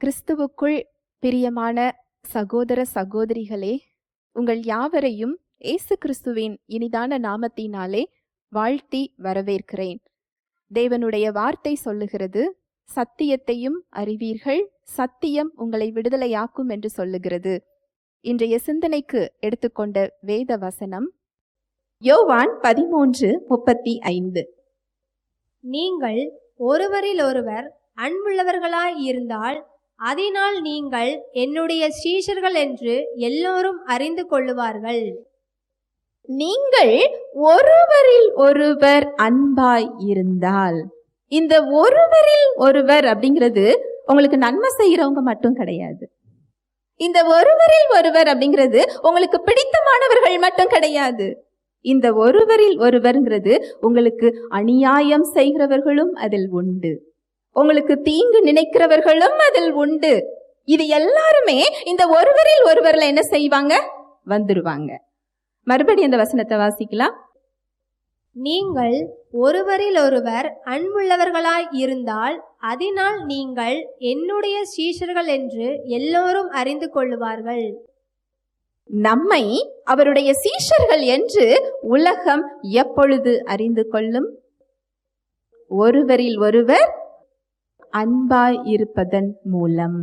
கிறிஸ்துவுக்குள் பிரியமான சகோதர சகோதரிகளே உங்கள் யாவரையும் இயேசு கிறிஸ்துவின் இனிதான நாமத்தினாலே வாழ்த்தி வரவேற்கிறேன். தேவனுடைய வார்த்தை சொல்லுகிறது சத்தியத்தையும் அறிவீர்கள் சத்தியம் உங்களை விடுதலையாக்கும் என்று சொல்லுகிறது. இன்றைய சிந்தனைக்கு எடுத்துக்கொண்ட வேத வசனம் யோவான் பதிமூன்று முப்பத்தி ஐந்து. நீங்கள் ஒருவரில் ஒருவர் அன்புள்ளவர்களாய் இருந்தால் அதனால் நீங்கள் என்னுடைய சீஷர்கள் என்று எல்லோரும் அறிந்து கொள்ளுவார்கள். நீங்கள் ஒருவரில் ஒருவர் அன்பாய் இருந்தால். இந்த ஒருவரில் ஒருவர் அப்படிங்கிறது உங்களுக்கு நன்மை செய்யறவங்க மட்டும் கிடையாது. இந்த ஒருவரில் ஒருவர் அப்படிங்கிறது உங்களுக்கு பிடித்தமானவர்கள் மட்டும் கிடையாது. இந்த ஒருவரில் ஒருவர்ங்கிறது உங்களுக்கு அநியாயம் செய்கிறவர்களும் அதில் உண்டு. உங்களுக்கு தீங்கு நினைக்கிறவர்களும் அதில் உண்டு. இது எல்லாருமே இந்த ஒருவரில் ஒருவர்ல என்ன செய்வாங்க? வந்துருவாங்க. மறுபடி அந்த வசனத்தை வாசிக்கலாம். நீங்கள் ஒருவரில் ஒருவர் அன்புள்ளவர்களாய் இருந்தால் அதனால் நீங்கள் என்னுடைய சீஷர்கள் என்று எல்லோரும் அறிந்து கொள்ளுவார்கள். நம்மை அவருடைய சீஷர்கள் என்று உலகம் எப்பொழுது அறிந்து கொள்ளும்? ஒருவரில் ஒருவர் அன்பாய் இருப்பதன் மூலம்.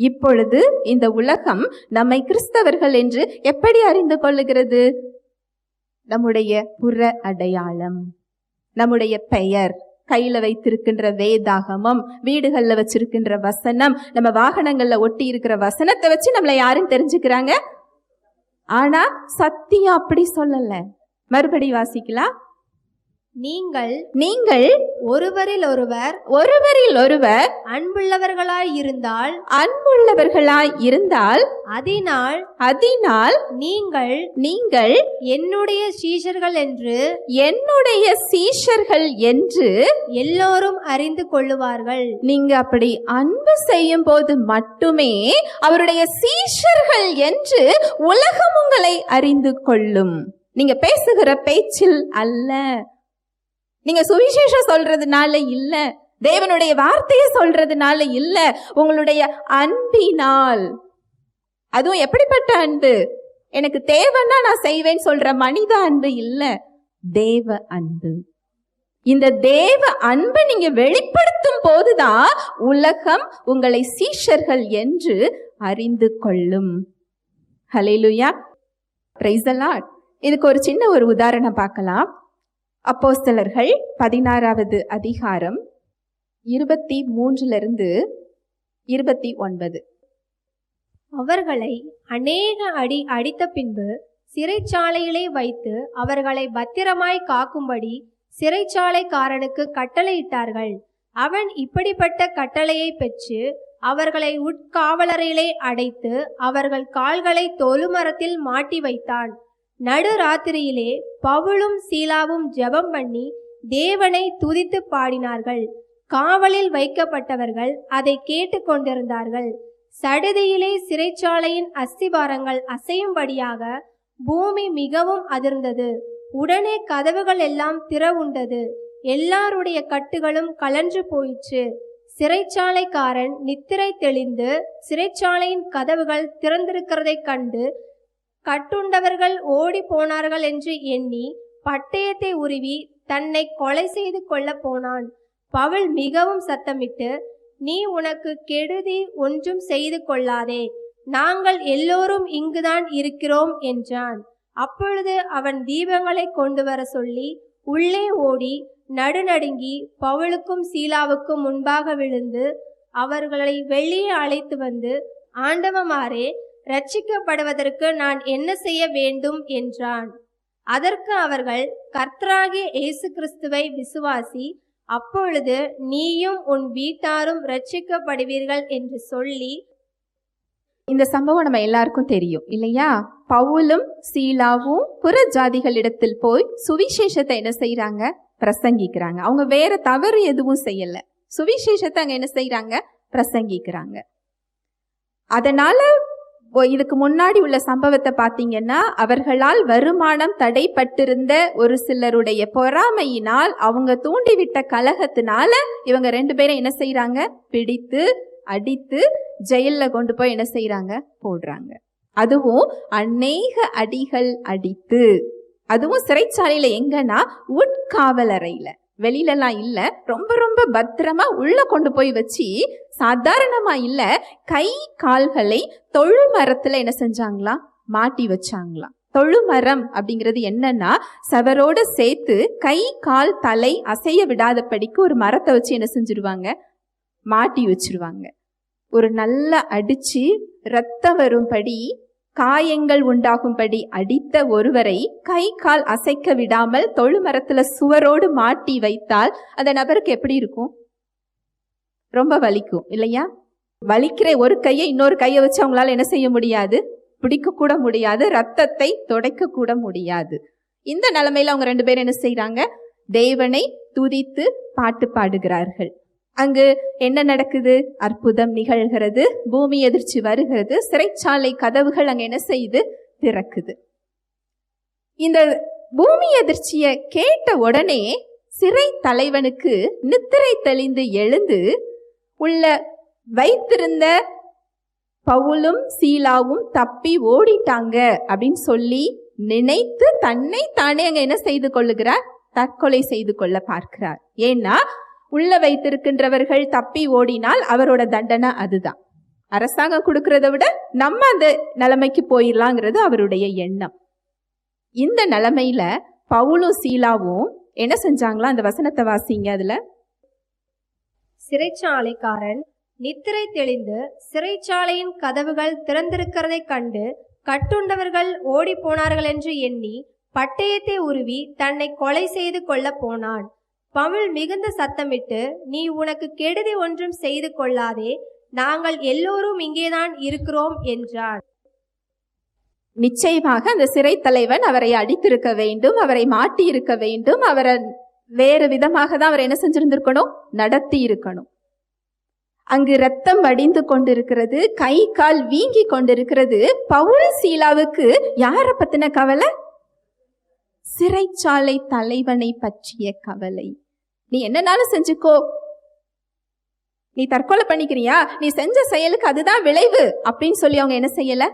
இப்பொழுது இந்த உலகம் நம்மை கிறிஸ்தவர்கள் என்று எப்படி அறிந்து கொள்ளுகிறது? நம்முடைய புற அடையாளம் நம்முடைய பெயர் கையில வைத்திருக்கின்ற வேதாகமம் வீடுகள்ல வச்சிருக்கின்ற வசனம் நம்ம வாகனங்கள்ல ஒட்டி இருக்கிற வசனத்தை வச்சு நம்மளை யாரும் தெரிஞ்சுக்கிறாங்க? ஆனா சத்தியம் அப்படி சொல்லல. மறுபடி வாசிக்கலாம். நீங்கள் நீங்கள் ஒருவரில் ஒருவர் ஒருவரில் ஒருவர் அன்புள்ளவர்களாய் இருந்தால் அன்புள்ளவர்களாய் இருந்தால் அதனால் அதனால் நீங்கள் நீங்கள் என்னுடைய சீஷர்கள் என்று என்னுடைய சீஷர்கள் என்று எல்லோரும் அறிந்து கொள்ளுவார்கள். நீங்க அப்படி அன்பு செய்யும் போது மட்டுமே அவருடைய சீஷர்கள் என்று உலகம் உங்களை அறிந்து கொள்ளும். நீங்க பேசுகிற பேச்சில் அல்ல. நீங்க சுவிசேஷம் சொல்றதுனால இல்ல தேவனுடைய வார்த்தையை சொல்றதுனால இல்ல உங்களுடைய அன்பினால். அதுவும் எப்படிப்பட்ட அன்பு? எனக்கு தேவைன்னா நான் செய்வேன் சொல்ற மனித அன்பு இல்ல தேவ அன்பு. இந்த தேவ அன்பை நீங்க வெளிப்படுத்தும் போதுதான் உலகம் உங்களை சீஷர்கள் என்று அறிந்து கொள்ளும். ஹலேலுயா பிரைசலாட் இதுக்கு ஒரு சின்ன ஒரு உதாரணம் பார்க்கலாம். அப்போஸ்தலர்கள் பதினாறாவது அதிகாரம் இருபத்தி மூன்றிலிருந்து இருபத்தி ஒன்பது. அவர்களை அநேக அடி அடித்த பின்பு சிறைச்சாலையிலே வைத்து அவர்களை பத்திரமாய் காக்கும்படி சிறைச்சாலைக்காரனுக்கு கட்டளையிட்டார்கள். அவன் இப்படிப்பட்ட கட்டளையை பெற்று அவர்களை உட்காவலரையிலே அடைத்து அவர்கள் கால்களை தொழுமரத்தில் மாட்டி வைத்தான். நடுராத்திரியிலே பவுலும் சீலாவும் ஜெபம் பண்ணி தேவனை துதித்து பாடினார்கள். காவலில் வைக்கப்பட்டவர்கள் அதை கேட்டுக்கொண்டிருந்தார்கள் சடுதியிலே சிறைச்சாலையின் அஸ்திவாரங்கள் அசையும்படியாக பூமி மிகவும் அதிர்ந்தது. உடனே கதவுகள் எல்லாம் திறவுண்டது. எல்லாருடைய கட்டுகளும் கலன்று போயிற்று. சிறைச்சாலைக்காரன் நித்திரை தெளிந்து சிறைச்சாலையின் கதவுகள் திறந்திருக்கிறதைக் கண்டு கட்டுண்டவர்கள் ஓடி போனார்கள் என்று எண்ணி பட்டயத்தை உருவி தன்னை கொலை செய்து கொள்ள போனான். பவுல் மிகவும் சத்தமிட்டு நீ உனக்கு கெடுதி ஒன்றும் செய்து கொள்ளாதே. நாங்கள் எல்லோரும் இங்குதான் இருக்கிறோம் என்றான். அப்பொழுது அவன் தீபங்களை கொண்டு வர சொல்லி உள்ளே ஓடி நடுநடுங்கி பவுலுக்கும் சீலாவுக்கும் முன்பாக விழுந்து அவர்களை வெளியே அழைத்து வந்து ஆண்டவமாரே ரட்சிக்கப்படுவதற்கு நான் என்ன செய்ய வேண்டும் என்றான். அதற்கு அவர்கள் கர்த்தராகிய இயேசு கிறிஸ்துவை விசுவாசி அப்பொழுது நீயும் உன் வீட்டாரும் ரட்சிக்கப்படுவீர்கள் என்று சொல்லி இந்த சம்பவம் நம்ம எல்லாருக்கும் தெரியும் இல்லையா? பவுலும் சீலாவும் புற ஜாதிகளிடத்தில் போய் சுவிசேஷத்தை என்ன செய்யறாங்க பிரசங்கிக்கிறாங்க. அவங்க வேற தவறு எதுவும் செய்யல. சுவிசேஷத்தை அங்க என்ன செய்யறாங்க பிரசங்கிக்கிறாங்க. அதனால இதுக்கு முன்னாடி உள்ள சம்பவத்தை பார்த்தீங்கன்னா அவர்களால் வருமானம் தடைப்பட்டிருந்த ஒரு சிலருடைய பொறாமையினால் அவங்க தூண்டிவிட்ட கலகத்தினால இவங்க ரெண்டு பேரும் என்ன செய்யறாங்க பிடித்து அடித்து ஜெயிலில் கொண்டு போய் என்ன செய்யறாங்க போடுறாங்க. அதுவும் அநேக அடிகள் அடித்து. அதுவும் சிறைச்சாலையில எங்கன்னா உட்காவலறையில. வெளியிலலாம் இல்லை. ரொம்ப ரொம்ப பத்திரமா உள்ள கொண்டு போய் வச்சு சாதாரணமா இல்ல கை கால்களை தொழு மரத்துல என்ன செஞ்சாங்களாம் மாட்டி வச்சாங்களாம் தொழுமரம் அப்படிங்கிறது என்னன்னா சவரோட சேர்த்து கை கால் தலை அசைய விடாதபடிக்கு ஒரு மரத்தை வச்சு என்ன செஞ்சிருவாங்க? மாட்டி வச்சிருவாங்க. ஒரு நல்ல அடிச்சு ரத்தம் வரும்படி காயங்கள் உண்டாகும்படி அடித்த ஒருவரை கை கால் அசைக்க விடாமல் தொழுமரத்துல சுவரோடு மாட்டி வைத்தால் அந்த நபருக்கு எப்படி இருக்கும்? ரொம்ப வலிக்கும் இல்லையா? வலிக்கிற ஒரு கையை இன்னொரு கையை வச்சு அவங்களால என்ன செய்ய முடியாது? பிடிக்க கூட முடியாது ரத்தத்தை துடைக்க கூட முடியாது. இந்த நிலைமையில அவங்க ரெண்டு பேரும் என்ன செய்கிறாங்க தேவனை துதித்து பாட்டு பாடுகிறார்கள். அங்கு என்ன நடக்குது? அற்புதம் நிகழ்கிறது. பூமி எதிர்ச்சி வருகிறது. சிறைச்சாலை கதவுகள் அங்கே என்ன செய்யுது? திறக்குது. இந்த பூமி எதிர்ச்சியை கேட்ட உடனே சிறை தலைவனுக்கு நித்திரை தெளிந்து எழுந்து உள்ள வைத்திருந்த பவுலும் சீலாவும் தப்பி ஓடிட்டாங்க அப்படின்னு சொல்லி நினைத்து தன்னை தானே அங்க என்ன செய்து கொள்ளுகிறார்? தற்கொலை செய்து கொள்ள பார்க்கிறார். ஏன்னா உள்ள வைத்திருக்கின்றவர்கள் தப்பி ஓடினால் அவரோட தண்டனை அதுதான். அரசாங்கம் கொடுக்கறத விட நம்ம அந்த நிலைமைக்கு போயிடலாங்கிறது அவருடைய எண்ணம். இந்த நிலைமையில பவுலும் சீலாவும் என்ன செஞ்சாங்களா? அந்த வசனத்தை வாசிங்க அதுல. சிறைச்சாலைக்காரன் நித்திரை தெளிந்து சிறைச்சாலையின் கதவுகள் திறந்திருக்கிறதைக் கண்டு கட்டுண்டவர்கள் ஓடி போனார்கள் என்று எண்ணி பட்டயத்தை உருவி தன்னை கொலை செய்து கொள்ளப் போனான். பவுல் மிகுந்த சத்தமிட்டு நீ உனக்கு கெடுதி ஒன்றும் செய்து கொள்ளாதே நாங்கள் எல்லோரும் இங்கேதான் இருக்கிறோம் என்றான். நிச்சயமாக அந்த சிறை தலைவன் அவரை அடித்திருக்க வேண்டும் அவரை மாட்டி இருக்க வேண்டும் அவரை வேறு விதமாக தான் அவர் என்ன செஞ்சிருந்திருக்கணும்? நடத்தி இருக்கணும் அங்கு ரத்தம் வடிந்து கொண்டிருக்கிறது கை கால் வீங்கி கொண்டிருக்கிறது. பவுல் சீலாவுக்கு யார பத்தின கவலை? சிறைச்சாலை தலைவனை பற்றிய கவலை. நீ என்னனாலும் செஞ்சுக்கோ. நீ தற்கொலை பண்ணிக்கிறியா? நீ செஞ்ச செயலுக்கு அதுதான் விளைவு. அப்படின்னு சொல்லி அவங்க என்ன செய்யல?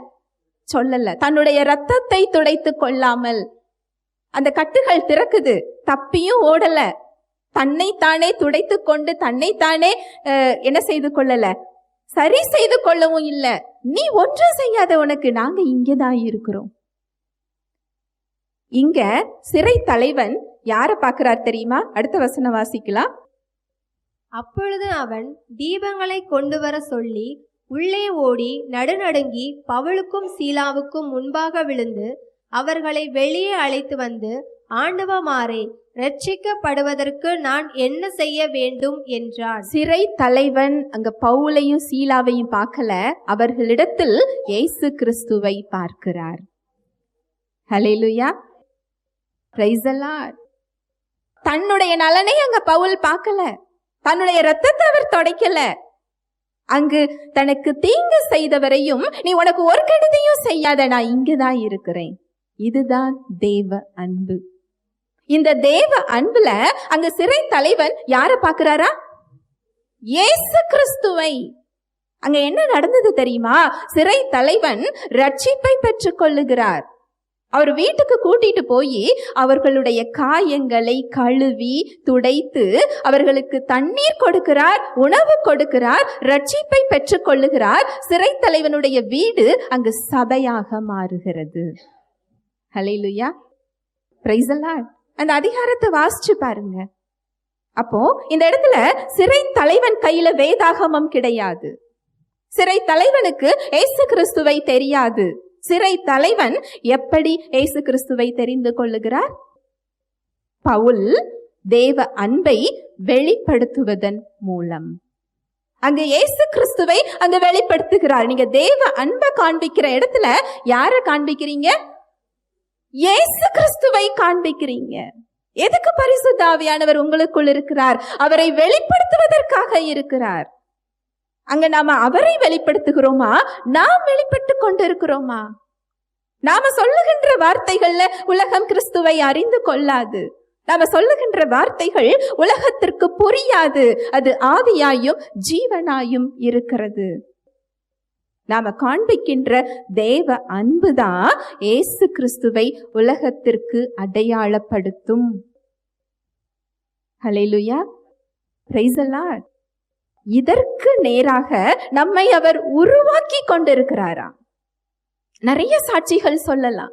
சொல்லல. தன்னுடைய ரத்தத்தை துடைத்து கொள்ளாமல். அந்த கட்டுகள் திறக்குது. தப்பியும் ஓடல. தன்னைத்தானே துடைத்து கொண்டு தன்னைத்தானே என்ன செய்து கொள்ளல? சரி செய்து கொள்ளவும் இல்ல. நீ ஒன்றும் செய்யாத உனக்கு. நாங்க இங்கதான் இருக்கிறோம். இங்க சிறை தலைவன் யார பாக்குறார் தெரியுமா? அடுத்த வசனம் வாசிக்கலாம். அப்பொழுது அவன் தீபங்களை கொண்டு வர சொல்லி உள்ளே ஓடி நடுநடுங்கி பவுலுக்கும் சீலாவுக்கும் முன்பாக விழுந்து அவர்களை வெளியே அழைத்து வந்து ஆண்டவமாரே ரட்சிக்கப்படுவதற்கு நான் என்ன செய்ய வேண்டும்? என்றான். சிறை தலைவன் அங்க பவுலையும் சீலாவையும் பார்க்கல. அவர்களிடத்தில் இயேசு கிறிஸ்துவை பார்க்கிறார். The Lord. தன்னுடைய நலனை அங்க பவுல் பார்க்கல. தன்னுடைய ரத்தத்தை அவர் தொடைக்கல. அங்கு தனக்கு தீங்கு செய்தவரையும் நீ உனக்கு ஒரு கெடுதியும் செய்யாத நான் இங்குதான் இருக்கிறேன். இதுதான் தேவ அன்பு. இந்த தேவ அன்புல அங்க சிறை தலைவன் யார பாக்குறாரா ஏசு கிறிஸ்துவை. அங்க என்ன நடந்தது தெரியுமா? சிறை தலைவன் ரட்சிப்பை பெற்றுக் கொள்ளுகிறார் அவர் வீட்டுக்கு கூட்டிட்டு போய் அவர்களுடைய காயங்களை கழுவி துடைத்து அவர்களுக்கு தண்ணீர் கொடுக்கிறார் உணவு கொடுக்கிறார் ரட்சிப்பை பெற்றுக் கொள்ளுகிறார். சிறை தலைவனுடைய வீடு அங்கு சபையாக மாறுகிறது. ஹalleluya பிரைஸ் அந்த அதிகாரத்தை வாசிச்சு பாருங்க. அப்போ இந்த இடத்துல சிறை தலைவன் கையில வேதாகமம் கிடையாது. சிறை தலைவனுக்கு ஏசு கிறிஸ்துவை தெரியாது. சிறை தலைவன் எப்படி ஏசு கிறிஸ்துவை தெரிந்து கொள்ளுகிறார்? பவுல் தேவ அன்பை வெளிப்படுத்துவதன் மூலம். அங்க இயேசு கிறிஸ்துவை அங்க வெளிப்படுத்துகிறார். நீங்க தேவ அன்பை காண்பிக்கிற இடத்துல யார காண்பிக்கிறீங்க? இயேசு கிறிஸ்துவை காண்பிக்கிறீங்க. எதுக்கு பரிசுத்தாவியானவர் உங்களுக்குள் இருக்கிறார்? அவரை வெளிப்படுத்துவதற்காக இருக்கிறார். அங்க நாம அவரை வெளிப்படுத்துகிறோமா? நாம் வெளிப்பட்டு கொண்டிருக்கிறோமா? நாம சொல்லுகின்ற வார்த்தைகள்ல உலகம் கிறிஸ்துவை அறிந்து கொள்ளாது. நாம சொல்லுகின்ற வார்த்தைகள் உலகத்திற்கு புரியாது. அது ஆவியாயும் ஜீவனாயும் இருக்கிறது. நாம காண்பிக்கின்ற தேவ அன்புதான் இயேசு கிறிஸ்துவை உலகத்திற்கு அடையாளப்படுத்தும். ஹலெலுயா praise இதற்கு நேராக நம்மை அவர் உருவாக்கி கொண்டிருக்கிறாராம். நிறைய சாட்சிகள் சொல்லலாம்.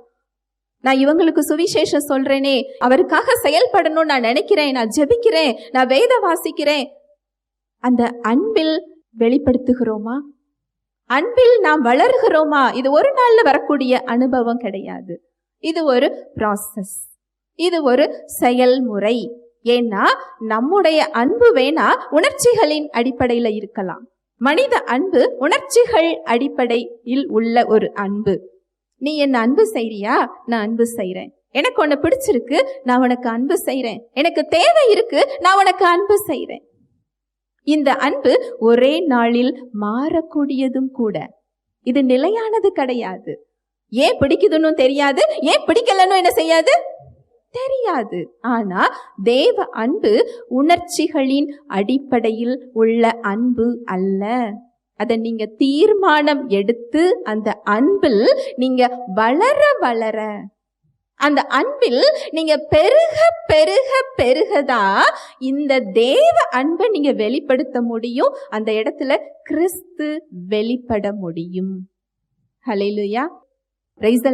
நான் இவங்களுக்கு சுவிசேஷம் சொல்றேனே அவருக்காக செயல்படணும் நான் நினைக்கிறேன் நான் ஜெபிக்கிறேன் நான் வேத வாசிக்கிறேன். அந்த அன்பில் வெளிப்படுத்துகிறோமா? அன்பில் நாம் வளர்கிறோமா? இது ஒரு நாள்ல வரக்கூடிய அனுபவம் கிடையாது. இது ஒரு ப்ராசஸ் இது ஒரு செயல்முறை. ஏன்னா நம்முடைய அன்பு வேணா உணர்ச்சிகளின் அடிப்படையில் இருக்கலாம். மனித அன்பு உணர்ச்சிகள் அடிப்படையில் உள்ள ஒரு அன்பு. நீ என்ன அன்பு செய்றியா? நான் அன்பு செய்கிறேன் எனக்கு உன்னை பிடிச்சிருக்கு நான் உனக்கு அன்பு செய்கிறேன் எனக்கு தேவை இருக்கு நான் உனக்கு அன்பு செய்கிறேன் இந்த அன்பு ஒரே நாளில் மாறக்கூடியதும் கூட. இது நிலையானது கிடையாது. ஏன் பிடிக்குதுன்னு தெரியாது ஏன் பிடிக்கலன்னு என்ன செய்யாது? தெரியாது. ஆனா தேவ அன்பு உணர்ச்சிகளின் அடிப்படையில் உள்ள அன்பு அல்ல. அதை நீங்க தீர்மானம் எடுத்து அந்த அன்பில் நீங்க வளர வளர அந்த அன்பில் நீங்க பெருக பெருக பெருகதான் இந்த தேவ அன்பை நீங்க வெளிப்படுத்த முடியும் அந்த இடத்துல கிறிஸ்து வெளிப்பட முடியும். Hallelujah rice the